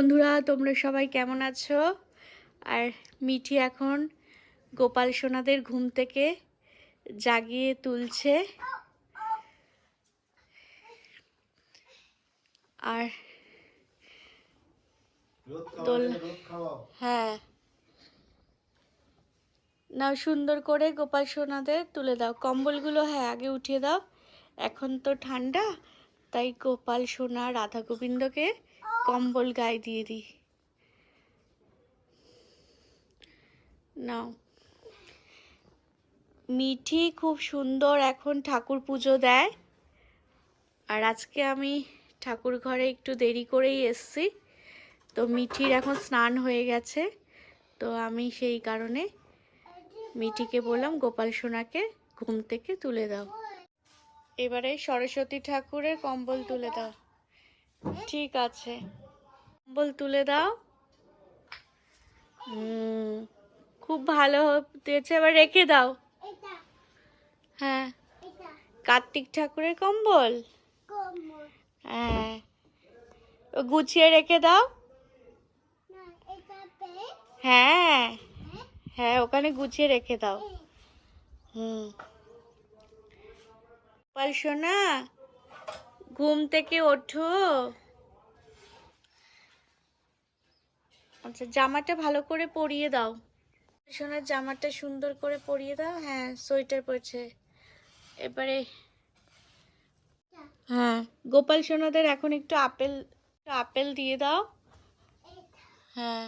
বন্ধুরা তোমরা সবাই কেমন আছো? আর মিঠি এখন গোপাল সোনাদের ঘুম থেকে জাগিয়ে তুলছে। আর দোল- হ্যাঁ। নাও সুন্দর করে গোপাল সোনাদের তুলে দাও। কম্বলগুলো হ্যাঁ আগে উঠিয়ে দাও। এখন তো ঠান্ডা তাই গোপাল সোনা রাধা গোবিন্দকে কম্বল গায়ে দিয়ে দিই। নাও। মিঠি খুব সুন্দর এখন ঠাকুর পুজো দেয়। আর আজকে আমি ঠাকুর ঘরে একটু দেরি করেই এসছি। তো মিঠির এখন স্নান হয়ে গেছে। তো আমি সেই কারণে মিঠিকে বললাম, গোপাল সোনাকে ঘুম থেকে তুলে দাও। এবারে সরস্বতী ঠাকুরের কম্বল তুলে দাও। ঠিক আছে। কম্বল তুলে দাও। হুম খুব ভালো হতেছে এবার রেখে দাও। হ্যাঁ। কার্তিক ঠাকুরের কম্বল? হ্যাঁ। গুছিয়ে রেখে দাও। হ্যাঁ। হ্যাঁ। ওখানে গুছিয়ে রেখে দাও। হুম। গোপাল সোনা ঘুম থেকে ওঠো। আচ্ছা জামাটা ভালো করে পরিয়ে দাও। সোনার জামাটা সুন্দর করে পরিয়ে দাও। হ্যাঁ সোয়েটার পরেছে। এবারে হ্যাঁ গোপাল সোনাদের এখন একটু আপেল আপেল দিয়ে দাও। হ্যাঁ।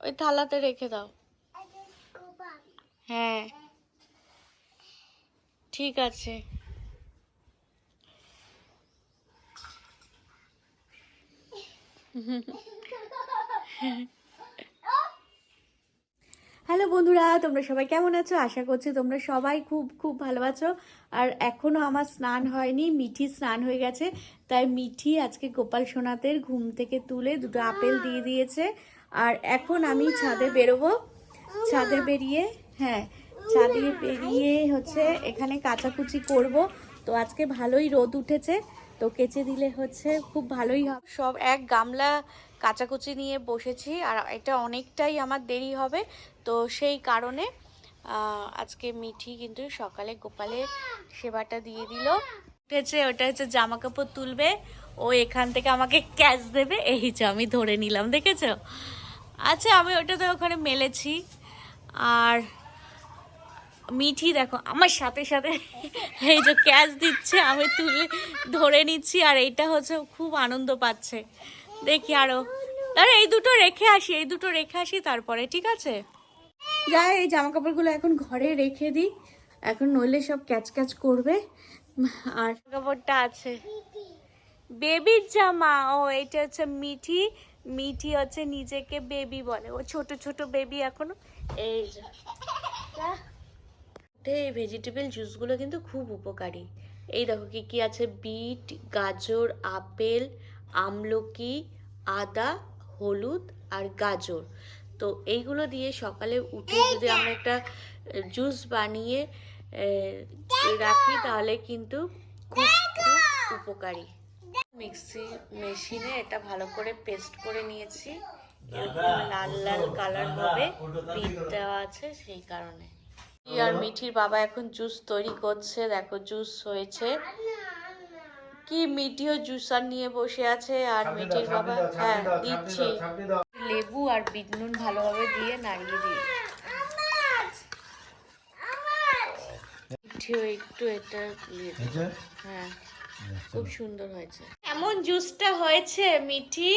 ওই থালাতে রেখে দাও। হ্যাঁ। ঠিক আছে। হ্যালো বন্ধুরা, তোমরা সবাই কেমন আছো? আশা করছি তোমরা সবাই খুব খুব ভালো আছো। আর এখনও আমার স্নান হয়নি, মিঠি স্নান হয়ে গেছে। তাই মিঠি আজকে গোপাল সোনাতের ঘুম থেকে তুলে দুটো আপেল দিয়ে দিয়েছে। আর এখন আমি ছাদে বেরোবো। ছাদে বেরিয়ে হ্যাঁ ছাদে পেরিয়ে হচ্ছে এখানে কাচাকুচি করব। তো আজকে ভালোই রোদ উঠেছে, তো কেচে দিলে হচ্ছে খুব ভালোই হবে। সব এক গামলা কাচাকুচি নিয়ে বসেছি, আর এটা অনেকটাই আমার দেরি হবে। তো সেই কারণে আজকে মিঠি কিন্তু সকালে গোপালের সেবাটা দিয়ে দিল। উঠেছে, ওটা হচ্ছে জামা কাপড় তুলবে, ও এখান থেকে আমাকে ক্যাশ দেবে। এই যে আমি ধরে নিলাম, দেখেছ? আচ্ছা আমি ওটা তো ওখানে মেলেছি। আর মিঠি দেখো আমার সাথে সাথে এই যে ক্যাচ দিচ্ছে আমি তুলে ধরে নিচ্ছি আর এইটা হচ্ছে খুব আনন্দ পাচ্ছে। দেখি আরও। তাহলে এই দুটো রেখে আসি এই দুটো রেখে আসি তারপরে ঠিক আছে? যাই এই জামা কাপড়গুলো এখন ঘরে রেখে দিই। এখন নইলে সব ক্যাচ ক্যাচ করবে। আর কাপড়টা আছে। বেবির জামা ও এটা হচ্ছে মিঠি। মিঠি হচ্ছে নিজেকে বেবি বলে। ও ছোট ছোট বেবি এখনও। এই যে। যা। এই ভেজিটেবল জুসগুলো কিন্তু খুব উপকারী। এই দেখো কি কি আছে? বিট গাজর আপেল আমলকি আদা হলুদ আর গাজর। তো এইগুলো দিয়ে সকালে উঠে যদি আমরা একটা জুস বানিয়ে রাখি তাহলে কিন্তু খুব খুব উপকারী। মিক্সি মেশিনে এটা ভালো করে পেস্ট করে নিয়েছি। এরকম লাল লাল কালার হবে। বিট দেওয়া আছে সেই কারণে। আর মিঠির বাবা এখন জুস তৈরি করছে দেখো জুস হয়েছে। কি মিঠিও জুসার নিয়ে বসে আছে আর মিঠির বাবা হ্যাঁ দিচ্ছি। লেবু আর বিট নুন ভালোভাবে দিয়ে নাড়িয়ে দিই। মিঠিও একটু এটা দিয়ে হ্যাঁ খুব সুন্দর হয়েছে। কেমন জুসটা হয়েছে মিঠি?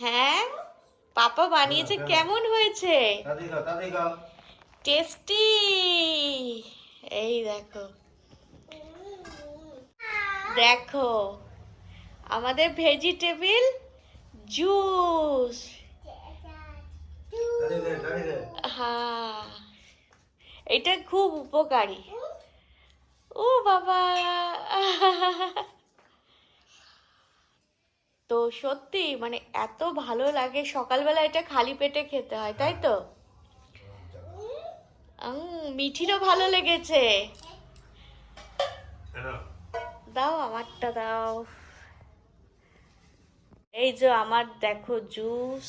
হ্যাঁ পাপা বানিয়েছে কেমন হয়েছে? টেস্টি। এই দেখো। দেখো আমাদের ভেজিটেবিল জুস। হ্যাঁ এটা খুব উপকারী। ও বাবা। তো সত্যি মানে এত ভালো লাগে সকালবেলা এটা খালি পেটে খেতে হয় তাই তো? মিঠিরও ভালো লেগেছে। দাও আমারটা দাও। এই যে আমার দেখো জুস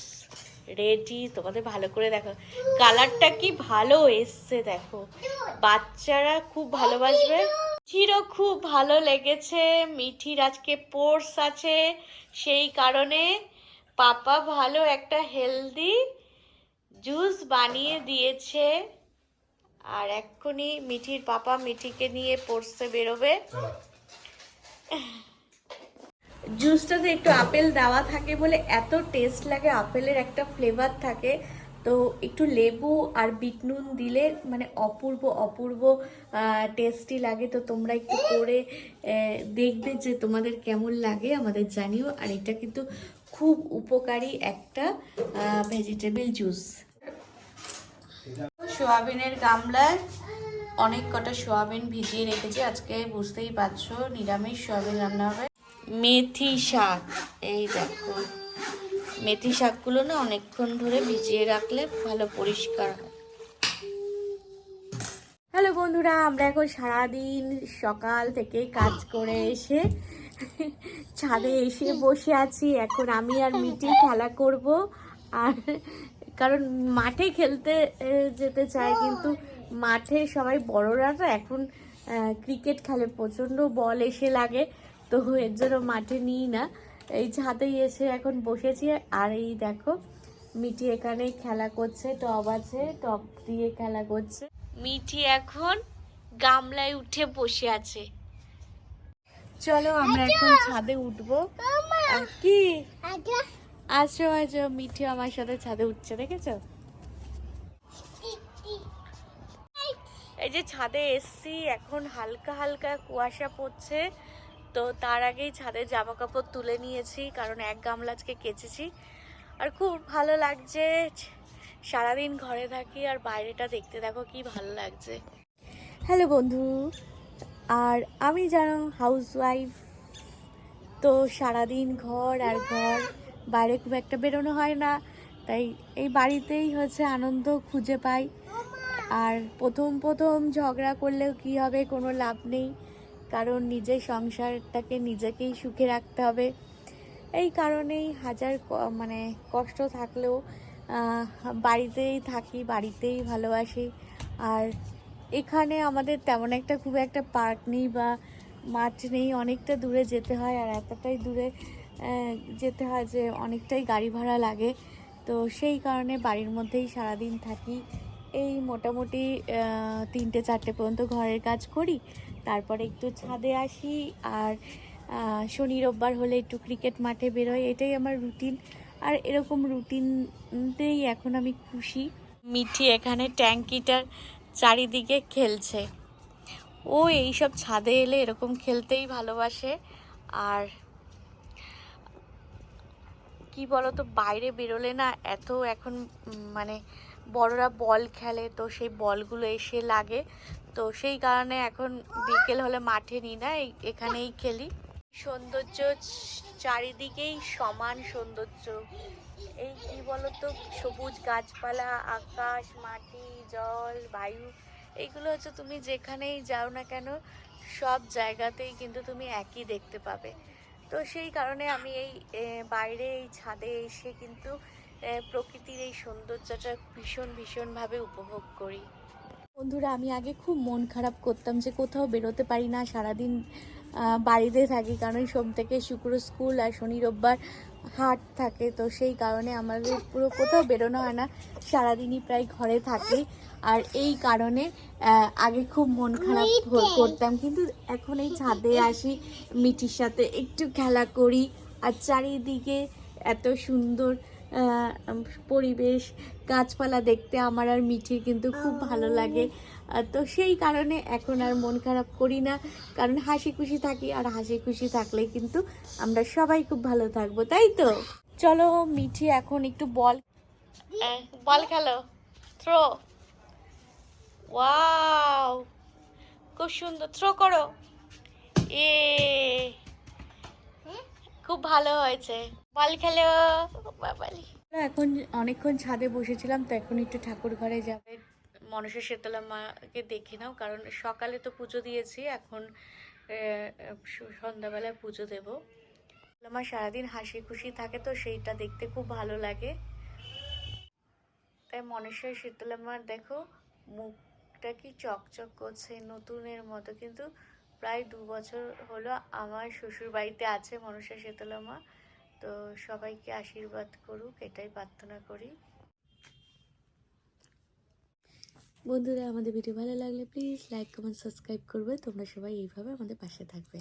রেডি তোমাদের ভালো করে দেখো। কালারটা কি ভালো এসছে দেখো। বাচ্চারা খুব ভালোবাসবে। মিঠিরও খুব ভালো লেগেছে। মিঠির আজকে পোর্স আছে সেই কারণে পাপা ভালো একটা হেলদি জুস বানিয়ে দিয়েছে। আর এক্ষুনি মিঠির পাপা মিঠিকে নিয়ে পড়তে বেরোবে। জুসটাতে একটু আপেল দেওয়া থাকে বলে এত টেস্ট লাগে, আপেলের একটা ফ্লেভার থাকে। তো একটু লেবু আর বিট নুন দিলে মানে অপূর্ব অপূর্ব টেস্টি লাগে। তো তোমরা একটু করে দেখবে যে তোমাদের কেমন লাগে, আমাদের জানিও। আর এটা কিন্তু খুব উপকারী একটা ভেজিটেবল জুস সোয়াবিনের গামলায় অনেক কটা সোয়াবিন ভিজিয়ে রেখেছি। আজকে বুঝতেই পারছ, নিরামিষ সোয়াবিন রান্না হবে। মেথি শাক, এই দেখো। মেথি শাকগুলো না অনেকক্ষণ ধরে ভিজিয়ে রাখলে ভালো পরিষ্কার হয়। হ্যালো বন্ধুরা, আমরা এখন সারাদিন সকাল থেকে কাজ করে এসে ছাদে এসে বসে আছি। এখন আমি আর মিটি খেলা করব। আর কারণ মাঠে খেলতে যেতে চায় কিন্তু মাঠে সবাই বড়রা তো এখন ক্রিকেট খেলে প্রচণ্ড বল এসে লাগে তো এর জন্য মাঠে নিই না। এই ছাদেই এসে এখন বসেছি আর এই দেখো মিটি এখানে খেলা করছে টব আছে টব দিয়ে খেলা করছে। মিটি এখন গামলায় উঠে বসে আছে। চলো আমরা এখন ছাদে উঠবো। কি? আসো আসো মিঠি আমার সাথে ছাদে উঠছে, দেখেছ? এই যে ছাদে এসছি, এখন হালকা হালকা কুয়াশা পড়ছে। তো তার আগেই ছাদে জামা কাপড় তুলে নিয়েছি, কারণ এক গামলা আজকে কেচেছি। আর খুব ভালো লাগছে, সারাদিন ঘরে থাকি আর বাইরেটা দেখতে দেখো কি ভালো লাগছে। হ্যালো বন্ধু, আর আমি জানো হাউস ওয়াইফ তো সারাদিন ঘর আর ঘর। বাইরে খুব একটা বেরোনো হয় না। তাই এই বাড়িতেই হচ্ছে আনন্দ খুঁজে পাই। আর প্রথম প্রথম ঝগড়া করলেও কি হবে কোনো লাভ নেই। কারণ নিজের সংসারটাকে নিজেকেই সুখে রাখতে হবে। এই কারণেই হাজার মানে কষ্ট থাকলেও বাড়িতেই থাকি, বাড়িতেই ভালোবাসি। আর এখানে আমাদের তেমন একটা খুব একটা পার্ক নেই বা মাঠ নেই। অনেকটা দূরে যেতে হয় আর এতটাই দূরে যেতে হয় যে অনেকটাই গাড়ি ভাড়া লাগে। তো সেই কারণে বাড়ির মধ্যেই সারাদিন থাকি। এই মোটামুটি তিনটে, চারটে পর্যন্ত ঘরের কাজ করি। তারপরে একটু ছাদে আসি আর শনি, রোববার হলে একটু ক্রিকেট মাঠে বেরোই। এটাই আমার রুটিন। আর এরকম রুটিনতেই এখন আমি খুশি। মিঠি এখানে ট্যাঙ্কিটার চারিদিকে খেলছে। ও এইসব ছাদে এলে এরকম খেলতেই ভালোবাসে। আর কি বলতো, বাইরে বেরোলে না এত এখন মানে বড়রা বল খেলে, তো সেই বলগুলো এসে লাগে। তো সেই কারণে এখন বিকেল হলে মাঠে নিই না এখানেই খেলি। সৌন্দর্য চারিদিকেই সমান সৌন্দর্য। এই কি বলতো, সবুজ গাছপালা, আকাশ, মাটি, জল, বায়ু, এইগুলো হচ্ছে তুমি যেখানেই যাও না কেন, সব জায়গাতেই কিন্তু তুমি একই দেখতে পাবে। তো সেই কারণে আমি এই বাইরে এই ছাদে এসে কিন্তু প্রকৃতির এই সৌন্দর্যটা ভীষণ ভীষণভাবে উপভোগ করি। বন্ধুরা, আমি আগে খুব মন খারাপ করতাম যে কোথাও বেরোতে পারি না, সারাদিন বাড়িতে থাকি কারণ সোম থেকে শুক্র স্কুল আর শনি রোববার হাট থাকে তো সেই কারণে আমাদের পুরো কোথাও বেরোনো হয় না। সারাদিনই প্রায় ঘরে থাকি। আর এই কারণে আগে খুব মন খারাপ করতাম কিন্তু এখন এই ছাদে আসি মিঠির সাথে একটু খেলা করি আর চারিদিকে এত সুন্দর পরিবেশ গাছপালা দেখতে আমার আর মিঠির কিন্তু খুব ভালো লাগে। তো সেই কারণে এখন আর মন খারাপ করি না। কারণ হাসি খুশি থাকি আর হাসি খুশি থাকলে কিন্তু আমরা সবাই খুব ভালো থাকব তাই তো? চলো মিঠি এখন একটু বল। বল খেলো। থ্রো। ওয়াও। খুব সুন্দর। থ্রো করো। এ। খুব ভালো হয়েছে। বল খেলো। বাবালি এখন অনেকক্ষণ ছাদে বসেছিলাম তো এখন একটু ঠাকুর ঘরে যাবে। মনসা শীতলা মাকে দেখে নাও, কারণ সকালে তো পুজো দিয়েছি, এখন সন্ধ্যাবেলায় পুজো দেব। আমার সারাদিন হাসি খুশি থাকে তো সেইটা দেখতে খুব ভালো লাগে। তাই মনসা শীতলা মার দেখো, মুখটা কি চকচক করছে নতুনের মতো, কিন্তু প্রায় দু বছর হলো আমার শ্বশুর বাড়িতে আছে মনসা শীতলা মা তো সবাইকে আশীর্বাদ করুক, এটাই প্রার্থনা করি। বন্ধুরা, আমাদের ভিডিও ভালো লাগলে প্লিজ লাইক কমেন্ট সাবস্ক্রাইব করবে। তোমরা সবাই এইভাবে আমাদের পাশে থাকবে।